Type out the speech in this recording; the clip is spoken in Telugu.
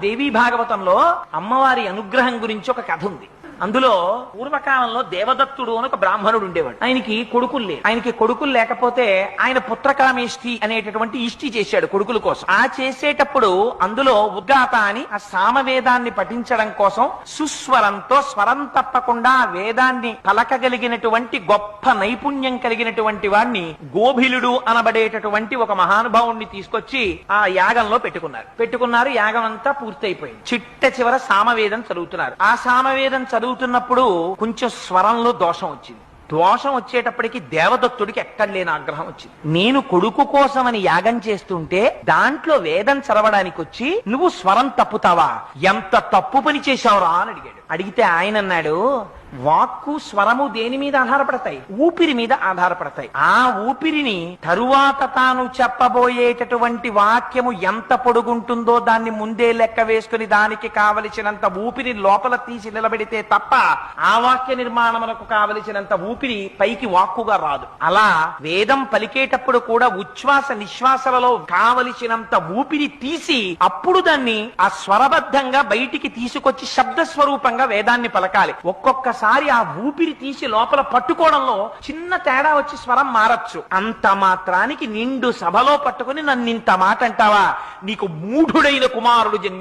దేవీ భాగవతంలో అమ్మవారి అనుగ్రహం గురించి ఒక కథ ఉంది. అందులో పూర్వకాలంలో దేవదత్తుడు అని ఒక బ్రాహ్మణుడు ఉండేవాడు. ఆయనకి కొడుకులు లేరు. ఆయనకి కొడుకులు లేకపోతే ఆయన పుత్రకామేష్టి అనేటటువంటి ఇష్టి చేశాడు కొడుకుల కోసం. ఆ చేసేటప్పుడు అందులో ఉద్గాత అని ఆ సామవేదాన్ని పఠించడం కోసం సుస్వరంతో స్వరం తప్పకుండా వేదాన్ని పలకగలిగినటువంటి గొప్ప నైపుణ్యం కలిగినటువంటి వాడిని గోభిలుడు అనబడేటటువంటి ఒక మహానుభావుణ్ణి తీసుకొచ్చి ఆ యాగంలో పెట్టుకున్నారు. పెట్టుకున్నారు యాగం అంతా పూర్తయిపోయింది. చిట్ట చివర సామవేదం చదువుతున్నారు. ఆ సామవేదం చదువు చదువుతున్నప్పుడు కొంచెం స్వరంలో దోషం వచ్చింది. దోషం వచ్చేటప్పటికి దేవదత్తుడికి ఎక్కడ లేని ఆగ్రహం వచ్చింది. నేను కొడుకు కోసమని యాగం చేస్తుంటే దాంట్లో వేదం చదవడానికి వచ్చి నువ్వు స్వరం తప్పుతావా? ఎంత తప్పు పని చేశావురా అని అడిగాడు. అడిగితే ఆయన అన్నాడు వాక్కు స్వరము దేని మీద ఆధారపడతాయి? ఊపిరి మీద ఆధారపడతాయి. ఆ ఊపిరిని తరువాత తాను చెప్పబోయేటటువంటి వాక్యము ఎంత పొడుగుంటుందో దాన్ని ముందే లెక్క వేసుకుని దానికి కావలసినంత ఊపిరి లోపల తీసి నిలబెడితే తప్ప ఆ వాక్య నిర్మాణమునకు కావలసినంత ఊపిరి పైకి వాక్కుగా రాదు. అలా వేదం పలికేటప్పుడు కూడా ఉచ్ఛ్వాస నిశ్వాసలలో కావలసినంత ఊపిరి తీసి అప్పుడు దాన్ని ఆ స్వరబద్ధంగా బయటికి తీసుకొచ్చి శబ్ద స్వరూపంగా వేదాన్ని పలకాలి. ఒక్కసారి ఆ ఊపిరి తీసి లోపల పట్టుకోవడంలో చిన్న తేడా వచ్చి స్వరం మారచ్చు. అంత మాత్రానికి నిండు సభలో పట్టుకుని నన్ను ఇంత మాట అంటావా నీకు మూఢుడైన కుమారుడు జన్మి